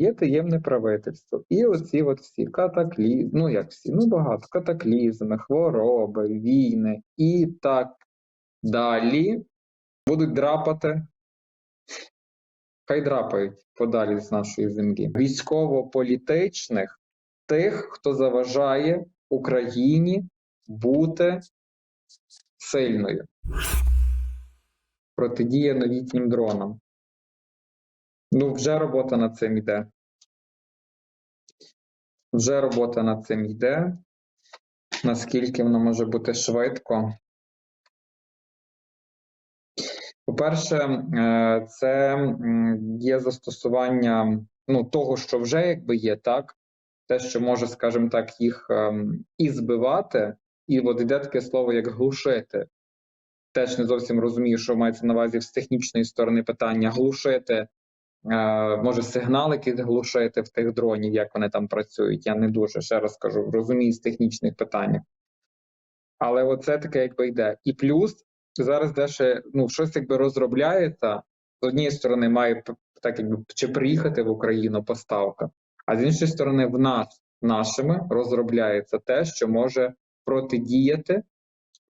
є таємне правительство. І оці от всі катаклізми, ну як всі, ну багато катаклізми, хвороби, війни і так далі будуть драпати. Хай драпають подалі з нашої землі. Військово-політичних тих, хто заважає Україні бути сильною. Протидія новітнім дронам. Ну, вже робота над цим йде. Вже робота над цим йде. Наскільки воно може бути швидко? По-перше, е, це є застосування ну, того, що вже якби є, так? Те, що може, скажімо так, їх ем, і збивати, і от йде таке слово, як глушити. Теж не зовсім розумію, що мається на увазі з технічної сторони питання глушити, може сигнал якийсь глушити в тих дронів, як вони там працюють. Я не дуже ще раз кажу, розумію з технічних питань. Але оце таке якби йде. І плюс зараз дещо ну, щось якби розробляється. З однієї сторони, має так якби чи приїхати в Україну поставка, а з іншої сторони, в нас нашими розробляється те, що може протидіяти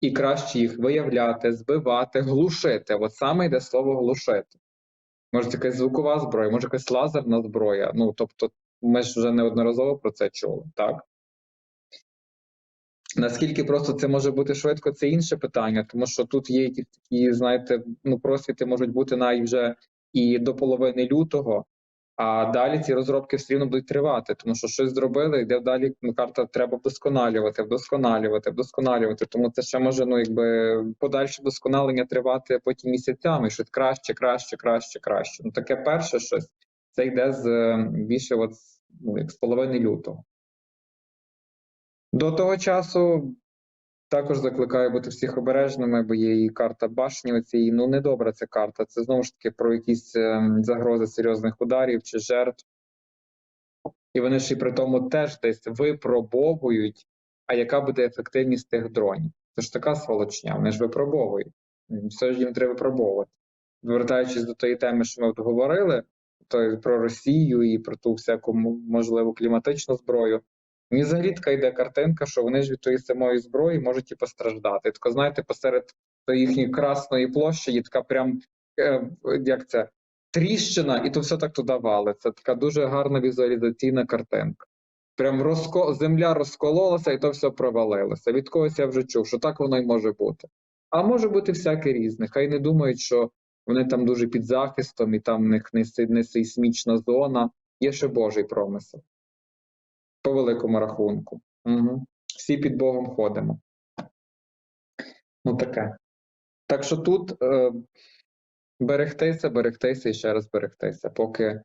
і краще їх виявляти, збивати, глушити. От саме йде слово глушити. Може, якась звукова зброя, може якась лазерна зброя. Ну тобто, ми ж вже неодноразово про це чули, так? Наскільки просто це може бути швидко, це інше питання, тому що тут є якісь такі, знаєте, ну просвіти можуть бути навіть вже і до половини лютого, а далі ці розробки все рівно будуть тривати, тому що щось зробили, йде далі ну, карта треба вдосконалювати, вдосконалювати, вдосконалювати. Тому це ще може ну якби подальше вдосконалення тривати потім місяцями, щось краще, краще, краще, краще. Ну таке перше щось це йде з е, більше от ну, як з половини лютого. До того часу також закликаю бути всіх обережними, бо є і карта башні. Оцієї ну недобра ця карта. Це знову ж таки про якісь ем, загрози серйозних ударів чи жертв. І вони ж і при тому теж десь випробовують, а яка буде ефективність тих дронів. Це ж така сволочня, вони ж випробовують. Все ж їм треба випробовувати. Звертаючись до тої теми, що ми от говорили, то про Росію і про ту всяку можливу кліматичну зброю. Мені взагалі така йде картинка, що вони ж від тої самої зброї можуть і постраждати. Тако, знаєте, посеред їхньої красної площі є така прям е, як це тріщина, і то все так туди валиться. Така дуже гарна візуалізаційна картинка. Прям розко... земля розкололася, і то все провалилося. Від когось я вже чув, що так воно й може бути. А може бути всяке різне. Хай не думають, що вони там дуже під захистом, і там в них не, не сейсмічна зона. Є ще Божий промисел. По великому рахунку. Угу. Всі під Богом ходимо. Ну таке. Так що тут е, берегтися, берегтися і ще раз берегтися, поки,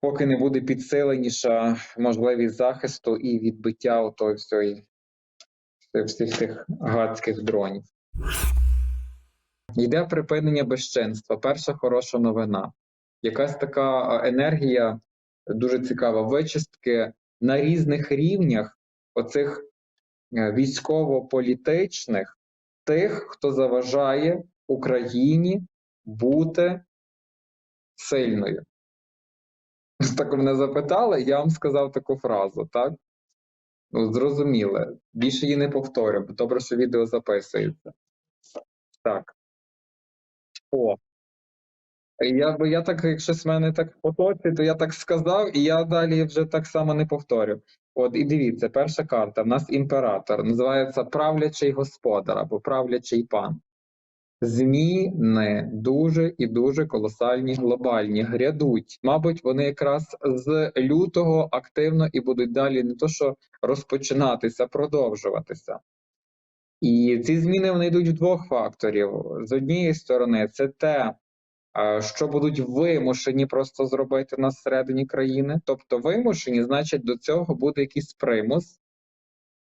поки не буде підсиленіша можливість захисту і відбиття отої всієї всіх тих гадських дронів. Йде припинення безчинства. Перша хороша новина. Якась така е, енергія дуже цікава. Вичистки на різних рівнях оцих е, військово-політичних тих, хто заважає Україні бути сильною. Так мене запитали, я вам сказав таку фразу, так? Ну, зрозуміле. Більше її не повторю, бо добре, що відео записується. Так. О. Я, бо я так, якщо з мене так поточить, то я так сказав, і я далі вже так само не повторю. От і дивіться, перша карта. В нас імператор, називається правлячий господар або правлячий пан. Зміни дуже і дуже колосальні, глобальні, грядуть. Мабуть, вони якраз з лютого активно і будуть далі не то, що розпочинатися, продовжуватися. І ці зміни вони йдуть в двох факторів. З однієї сторони, це те, що будуть вимушені просто зробити на середині країни. Тобто вимушені, значить, до цього буде якийсь примус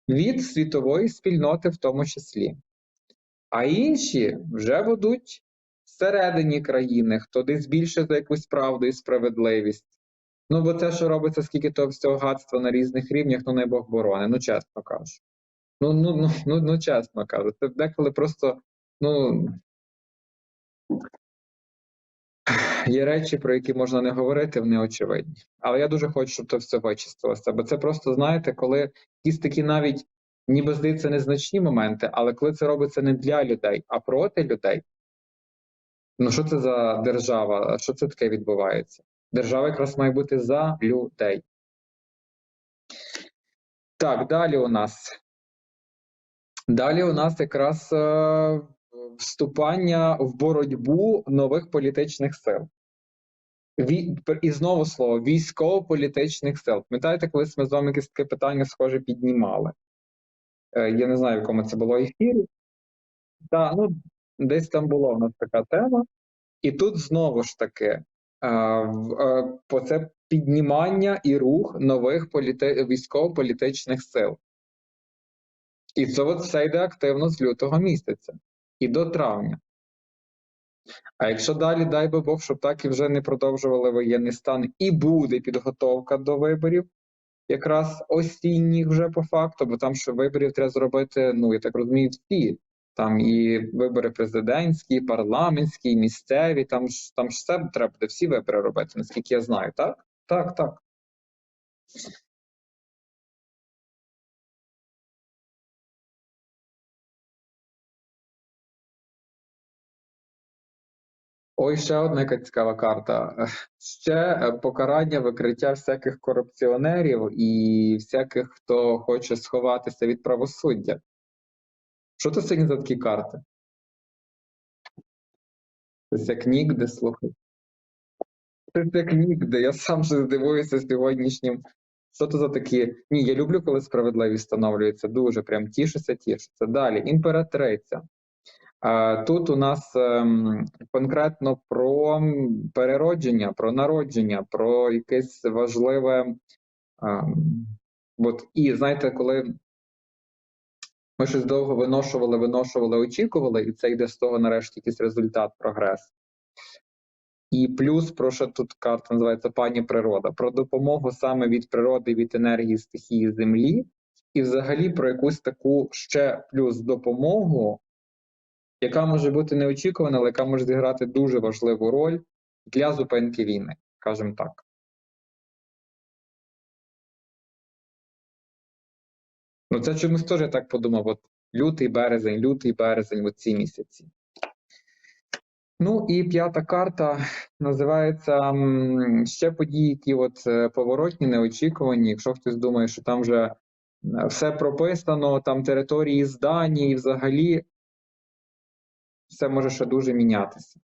від світової спільноти, в тому числі. А інші вже будуть всередині країни, хто десь більше за якусь правду і справедливість. Ну, бо те, що робиться, скільки того всього гадства на різних рівнях, ну не Бог борони, ну чесно кажу. Ну, ну, ну, ну, ну чесно кажу, це деколи просто, ну. Є речі, про які можна не говорити, вони очевидні. Але я дуже хочу, щоб це все вичистилося. Бо це просто, знаєте, коли якісь такі навіть, ніби здається, незначні моменти, але коли це робиться не для людей, а проти людей. Ну, що це за держава? Що це таке відбувається? Держава якраз має бути за людей. Так, далі у нас. Далі у нас якраз е, вступання в боротьбу нових політичних сил. І знову слово військово-політичних сил. Пам'ятаєте, колись ми з вами якесь таке питання схоже піднімали? Е, я не знаю, в якому це було ефірі. Так, ну десь там була у нас така тема. І тут знову ж таки е, е, це піднімання і рух нових політи... військово-політичних сил. І це от все йде активно з лютого місяця і до травня. А якщо далі, дай би Бог, щоб так і вже не продовжували воєнний стан, і буде підготовка до виборів, якраз осінніх вже по факту, бо там що виборів треба зробити, ну я так розумію, всі. Там і вибори президентські, і парламентські, і місцеві, там ж там ж все треба буде всі вибори робити, наскільки я знаю, так? Так, так. Ой, ще одна яка цікава карта. Ще е, покарання, викриття всяких корупціонерів і всяких, хто хоче сховатися від правосуддя. Що це сьогодні за такі карти? Це як нігде, слухай. Це як нігде. Я сам же здивуюся сьогоднішнім. Що це за такі? Ні, я люблю, коли справедливість встановлюється. Дуже прям тішуся, тішуся. Далі, імператриця. Тут у нас ем, конкретно про переродження, про народження, про якесь важливе. Ем, от і знаєте, коли ми щось довго виношували, виношували, очікували, і це йде з того нарешті якийсь результат, прогрес. І плюс, про що тут карта називається пані природа, про допомогу саме від природи, від енергії стихії землі, і взагалі про якусь таку ще плюс допомогу яка може бути неочікувана, але яка може зіграти дуже важливу роль для зупинки війни, скажімо так. Ну, це чомусь теж я так подумав: от лютий березень, лютий березень, от ці місяці. Ну і п'ята карта називається ще події, які от е, поворотні, неочікувані. Якщо хтось думає, що там вже е, все прописано, там території здані і взагалі все може ще дуже мінятися.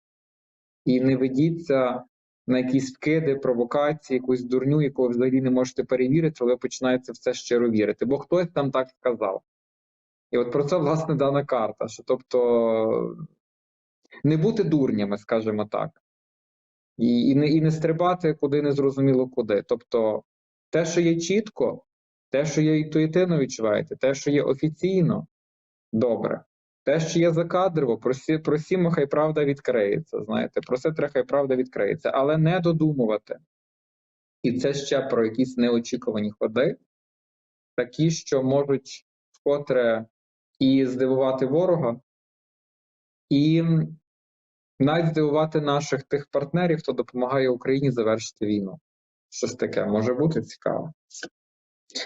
І не ведіться на якісь вкиди, провокації, якусь дурню, яку ви взагалі не можете перевірити, але ви починаєте в це щиро вірити. Бо хтось там так сказав. І от про це, власне, дана карта. Що тобто не бути дурнями, скажімо так, і і, не і не стрибати куди не зрозуміло куди. Тобто, те, що є чітко, те, що є інтуїтивно відчуваєте, те, що є офіційно, добре. Те, що є закадрово, просі, просімо, хай правда відкриється. Знаєте, про просити, хай правда відкриється, але не додумувати. І це ще про якісь неочікувані ходи, такі, що можуть вкотре і здивувати ворога, і навіть здивувати наших тих партнерів, хто допомагає Україні завершити війну. Щось таке може бути цікаво.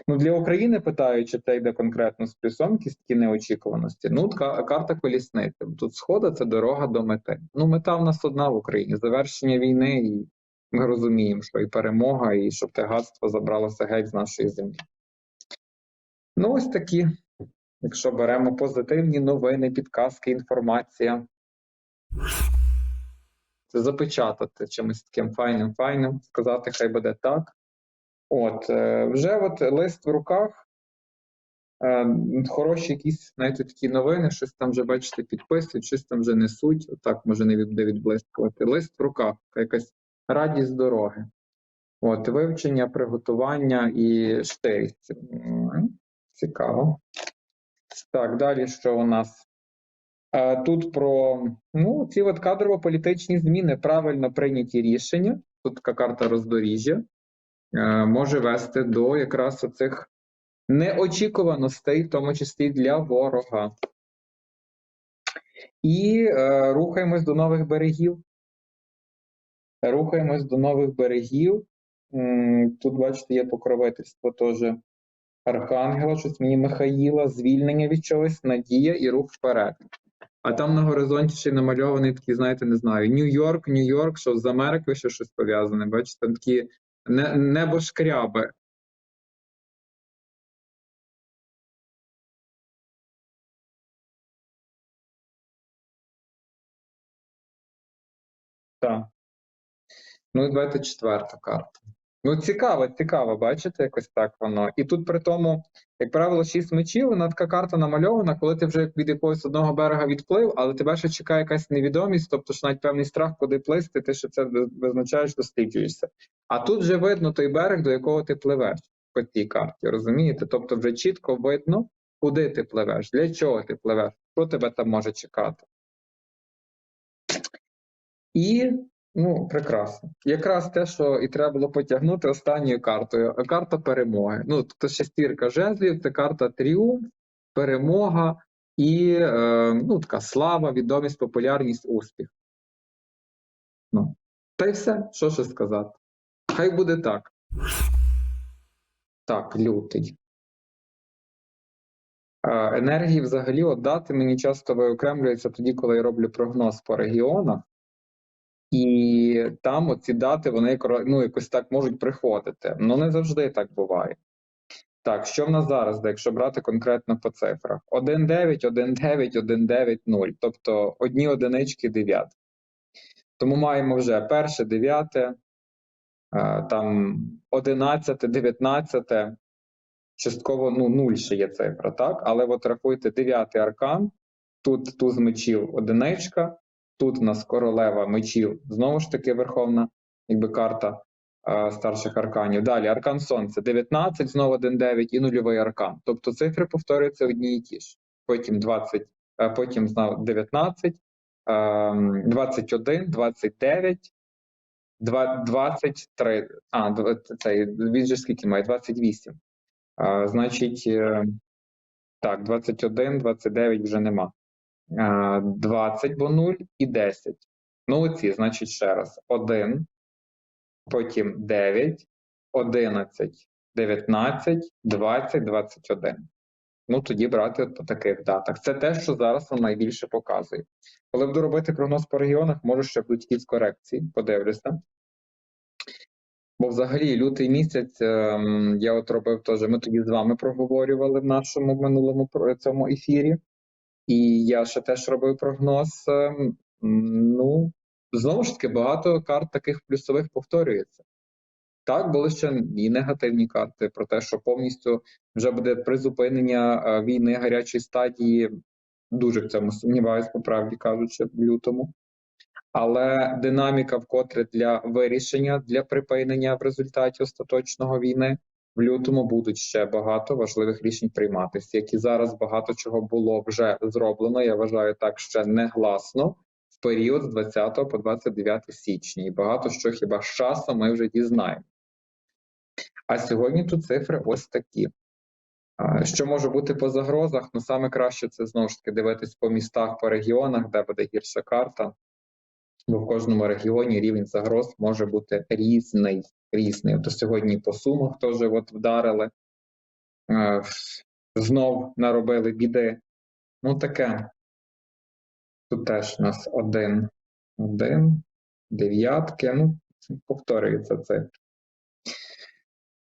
Ну, Для України питають, чи це йде конкретно з плюсом, якісь такі неочікуваності. Ну, карта колісниці. Тут схода це дорога до мети. Ну, мета в нас одна в Україні завершення війни, і ми розуміємо, що і перемога, і щоб те гадство забралося геть з нашої землі. Ну, ось такі. Якщо беремо позитивні новини, підказки, інформація. Це запечатати чимось таким файним файним, сказати, хай буде так. От, е, вже от лист в руках, е, хороші якісь, знаєте, такі новини, щось там вже, бачите, підписують, щось там вже несуть. Отак може не буде відблискувати. Лист в руках, якась радість дороги. От, вивчення, приготування і штирість. Цікаво. Так, далі що у нас? Е, тут про ну, ці от кадрово-політичні зміни, правильно прийняті рішення. Тут така карта роздоріжжя. Е, може вести до якраз оцих неочікуваностей, в тому числі для ворога. І е, рухаємось до нових берегів. Рухаємось до нових берегів. Тут, бачите, є покровительство теж Архангела, щось мені Михаїла, звільнення від чогось, надія і рух вперед. А там на горизонті ще намальований такий, знаєте, не знаю, Нью-Йорк, Нью-Йорк, що з Америкою ще щось пов'язане. Бачите, там такі небошкряби. Так. Ну, і давайте карта. Ну, цікаво, цікаво, бачите, якось так воно. І тут при тому, як правило, шість мечів, вона така карта намальована, коли ти вже від якогось одного берега відплив, але тебе ще чекає якась невідомість, тобто ж навіть певний страх, куди плисти, ти ще це визначаєш, досліджуєшся. А тут вже видно той берег, до якого ти пливеш по цій карті, розумієте? Тобто вже чітко видно, куди ти пливеш, для чого ти пливеш, що тебе там може чекати. І Ну, прекрасно. Якраз те, що і треба було потягнути останньою картою. Карта перемоги. Ну, тобто шестірка жезлів це карта тріумф, перемога і е, ну, така слава, відомість, популярність, успіх. Ну, Та й все, що ще сказати. Хай буде так. Так, лютий. Е, енергії взагалі от дати мені часто виокремлюються тоді, коли я роблю прогноз по регіонах. І там оці дати вони ну, якось так можуть приходити. Ну не завжди так буває. Так, що в нас зараз, якщо брати конкретно по цифрах? 1,9, 1,9, 1,9, 0. Тобто одні одинички дев'ятки. Тому маємо вже перше, дев'яте, там 11, 19, частково ну, 0 ще є цифра, так? Але от рахуйте дев'ятий аркан, тут туз мечів одиничка, Тут у нас королева мечів, знову ж таки, верховна якби карта а, старших арканів. Далі аркан Сонця 19, знову 1,9 і нульовий аркан. Тобто цифри повторюються одні і ті ж. Потім 20, а потім знову 19, а, 21, 29, 23. А, цей, він же скільки має? 28. А, Значить, е, так, 21, 29 вже нема. 20, бо 0 і 10. Ну, оці, значить, ще раз: 1, потім 9, 11, 19, 20, 21. Ну, тоді брати по таких датах. Це те, що зараз вам найбільше показує. Коли буду робити прогноз по регіонах, може ще будуть якісь корекції, подивлюся. Бо взагалі лютий місяць ем, я от робив теж, ми тоді з вами проговорювали в нашому минулому цьому ефірі. І я ще теж робив прогноз. Ем, ну, знову ж таки, багато карт таких плюсових повторюється. Так, були ще і негативні карти про те, що повністю вже буде призупинення е, війни гарячої стадії. Дуже в цьому сумніваюсь, по правді кажучи, в лютому. Але динаміка, вкотре для вирішення, для припинення в результаті остаточного війни в лютому будуть ще багато важливих рішень прийматися, які зараз багато чого було вже зроблено. Я вважаю так ще негласно в період з 20 по 29 січня, і багато що хіба з часом ми вже дізнаємо. А сьогодні тут цифри ось такі. Що може бути по загрозах? Ну саме краще це знову ж таки дивитись по містах, по регіонах, де буде гірша карта. Бо в кожному регіоні рівень загроз може бути різний різний. От сьогодні по сумах теж от вдарили, е, знов наробили біди. Ну таке. Тут теж у нас один, один, дев'ятки. Ну, повторюється це.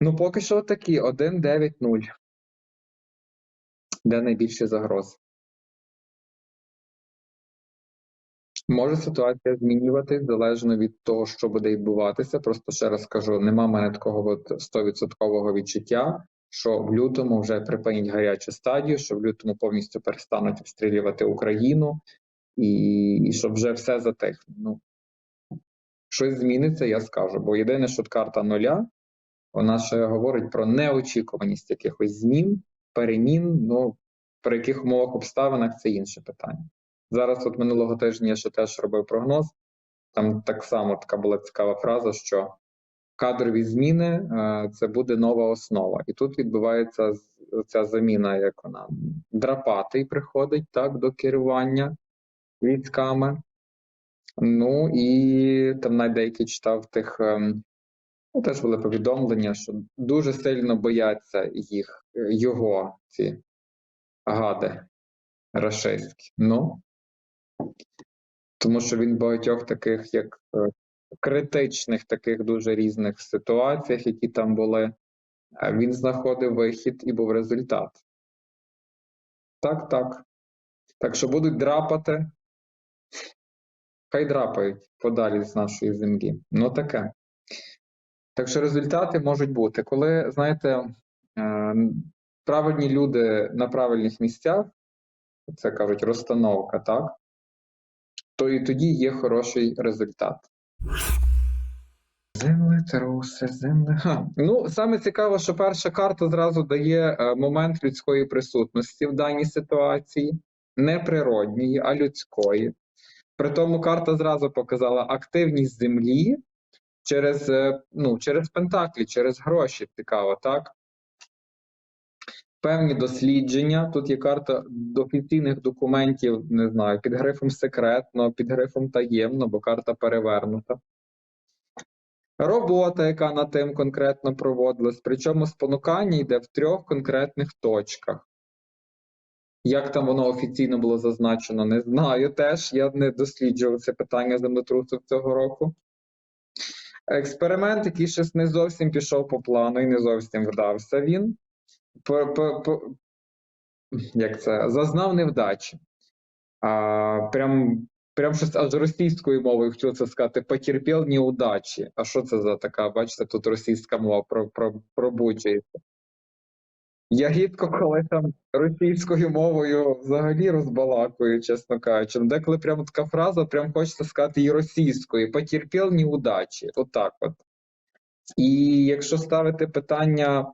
Ну, поки що такі 1, 9, 0. Де найбільші загрози? Може ситуація змінюватись залежно від того, що буде відбуватися. Просто ще раз кажу: нема мене такого стовідсоткового відчуття, що в лютому вже припинять гарячу стадію, що в лютому повністю перестануть обстрілювати Україну, і, і щоб вже все затихне. Ну щось зміниться, я скажу. Бо єдине, що карта нуля, вона ще говорить про неочікуваність якихось змін, перемін. Ну при яких умовах обставинах це інше питання. Зараз, от минулого тижня, я ще теж робив прогноз. Там так само така була цікава фраза, що кадрові зміни е, це буде нова основа. І тут відбувається ця заміна, як вона драпатий приходить так до керування військами. Ну і там навіть деякі читав тих, ем, ну теж були повідомлення, що дуже сильно бояться їх, його, ці гади рашистські. Ну, тому що він в багатьох таких, як е, критичних, таких дуже різних ситуаціях, які там були, е, він знаходив вихід і був результат. Так, так. Так що будуть драпати, хай драпають подалі з нашої землі. Ну таке. Так що результати можуть бути. Коли, знаєте, е, правильні люди на правильних місцях, це кажуть розстановка, так? То і тоді є хороший результат. Землетруси, земле. Ха. Ну, саме цікаво, що перша карта зразу дає е, момент людської присутності в даній ситуації, не природньої, а людської. При тому карта зразу показала активність землі через, е, ну, через пентаклі, через гроші. Цікаво, так? Певні дослідження. Тут є карта офіційних документів, не знаю, під грифом секретно, під грифом таємно, бо карта перевернута. Робота, яка над тим конкретно проводилась, причому спонукання йде в трьох конкретних точках. Як там воно офіційно було зазначено, не знаю теж. Я не досліджував це питання землетрусів цього року. Експеримент, який щось не зовсім пішов по плану і не зовсім вдався він. По, по, по, як це? Зазнав невдачі. А, прям, прям щось аж російською мовою хотів це сказати, потерпів неудачі. А що це за така, бачите, тут російська мова про, про, пробуджується. Я рідко коли там російською мовою взагалі розбалакую, чесно кажучи. Деколи прямо така фраза, прям хочеться сказати і російською. Потерпів неудачі. Отак от. І якщо ставити питання,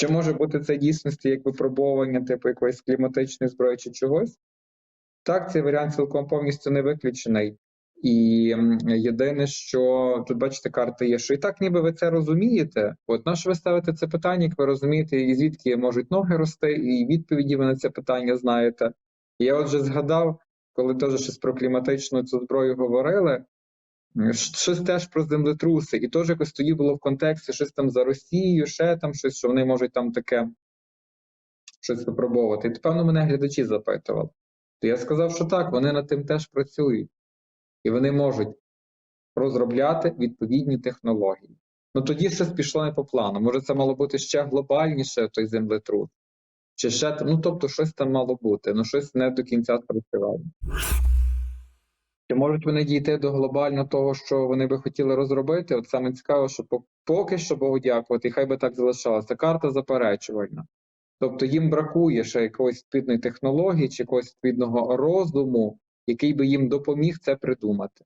чи може бути це дійсності як випробовування, типу якоїсь кліматичної зброї чи чогось? Так, цей варіант цілком повністю не виключений. І єдине, що тут бачите, карти є, що і так, ніби ви це розумієте. От на що ви ставите це питання, як ви розумієте, і звідки можуть ноги рости, і відповіді ви на це питання знаєте. Я отже згадав, коли теж щось про кліматичну цю зброю говорили, щось теж про землетруси, і теж якось тоді було в контексті щось там за Росією, ще там щось, що вони можуть там таке щось випробовувати. І певно мене глядачі запитували. То я сказав, що так, вони над тим теж працюють, і вони можуть розробляти відповідні технології. Ну тоді щось пішло не по плану. Може, це мало бути ще глобальніше той землетрус, чи ще там, ну тобто, щось там мало бути, ну щось не до кінця спрацювало. Чи можуть вони дійти до глобально того, що вони би хотіли розробити? От саме цікаво, що поки що Богу дякувати, і хай би так залишалося. Карта заперечувальна. Тобто їм бракує ще якоїсь відповідної технології чи якогось відповідного розуму, який би їм допоміг це придумати.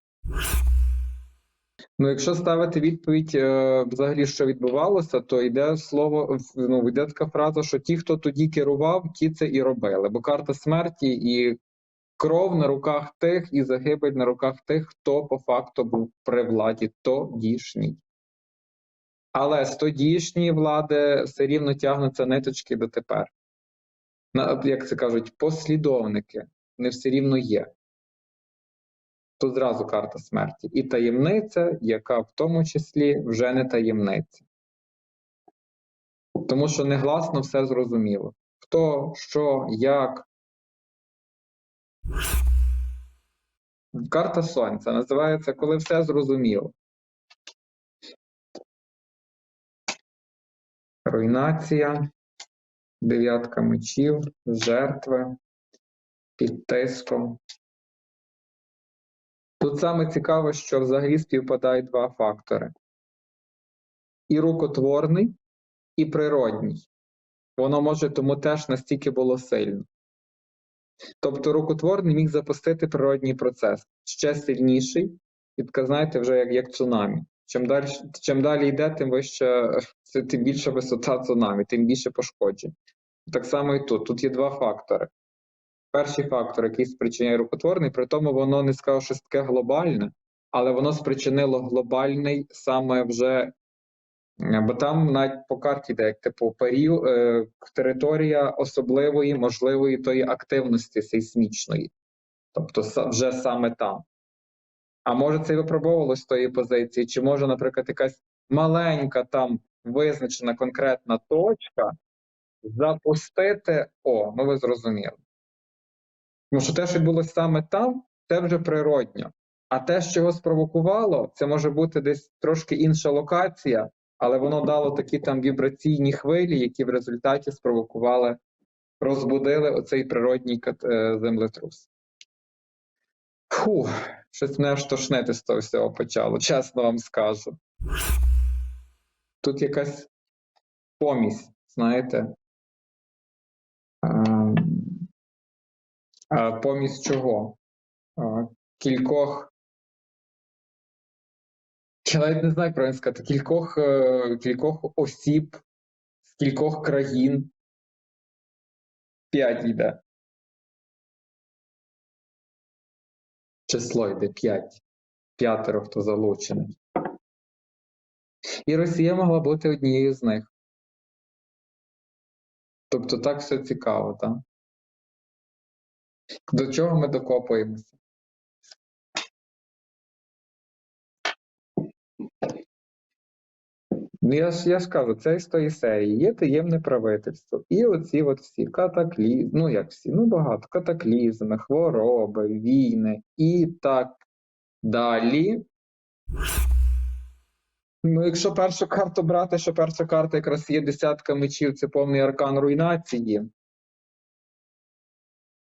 Ну, якщо ставити відповідь, е, взагалі, що відбувалося, то йде слово, ну, йде така фраза, що ті, хто тоді керував, ті це і робили. Бо карта смерті і кров на руках тих, і загибель на руках тих, хто по факту був при владі тодішній. Але з тодішньої влади все рівно тягнуться ниточки дотепер. Як це кажуть, послідовники не все рівно є. Тут зразу карта смерті. І таємниця, яка в тому числі вже не таємниця. Тому що негласно все зрозуміло. Хто, що, як. Карта Сонця називається Коли все зрозуміло. Руйнація, дев'ятка мечів, жертви, під тиском. Тут саме цікаве, що взагалі співпадають два фактори: і рукотворний, і природній. Воно може тому теж настільки було сильно. Тобто рукотворний міг запустити природній процес ще сильніший, і вже як, як цунамі. Чим далі, чим далі йде, тим вище, тим більша висота цунамі, тим більше пошкоджень. Так само і тут. Тут є два фактори. Перший фактор, який спричиняє рукотворний, при тому воно не сказав щось таке глобальне, але воно спричинило глобальний саме вже, бо там навіть по карті йде, як типу період, е, територія особливої, можливої тої активності сейсмічної. Тобто вже саме там. А може це і випробовувалось з тої позиції, чи може, наприклад, якась маленька там визначена конкретна точка запустити. О, ну ви зрозуміли. Тому що те, що відбулося саме там, це вже природньо. А те, що його спровокувало, це може бути десь трошки інша локація, але воно дало такі там вібраційні хвилі, які в результаті спровокували, розбудили оцей природній е, землетрус. Фу, щось мене аж тошнити з того всього почало, чесно вам скажу. Тут якась помість, знаєте. Ем, а помість чого? А, Кількох. Я навіть не знаю, правильно сказати, кількох, е, кількох осіб з кількох країн. П'ять йде. Число йде п'ять. П'ятеро, хто залучений. І Росія могла бути однією з них. Тобто так все цікаво, так? До чого ми докопуємося? Ну, я ж, я ж кажу, це із тої серії. Є таємне правительство. І оці от всі катаклізми, ну як всі, ну багато катаклізми, хвороби, війни і так далі. Ну, якщо першу карту брати, що перша карта якраз є десятка мечів, це повний аркан руйнації,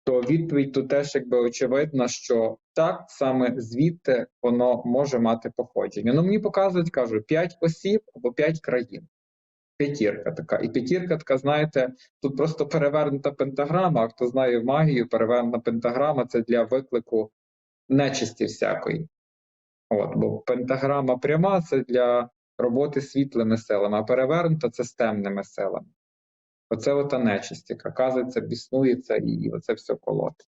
то відповідь тут теж якби очевидна, що так саме звідти воно може мати походження. Ну мені показують, кажу, 5 осіб або 5 країн. П'ятірка така. І п'ятірка така, знаєте, тут просто перевернута пентаграма. А хто знає магію, перевернута пентаграма це для виклику нечисті всякої. От, бо пентаграма пряма це для роботи світлими силами, а перевернута це з темними силами. Оце ота нечисть, яка казується, біснується і оце все колотить.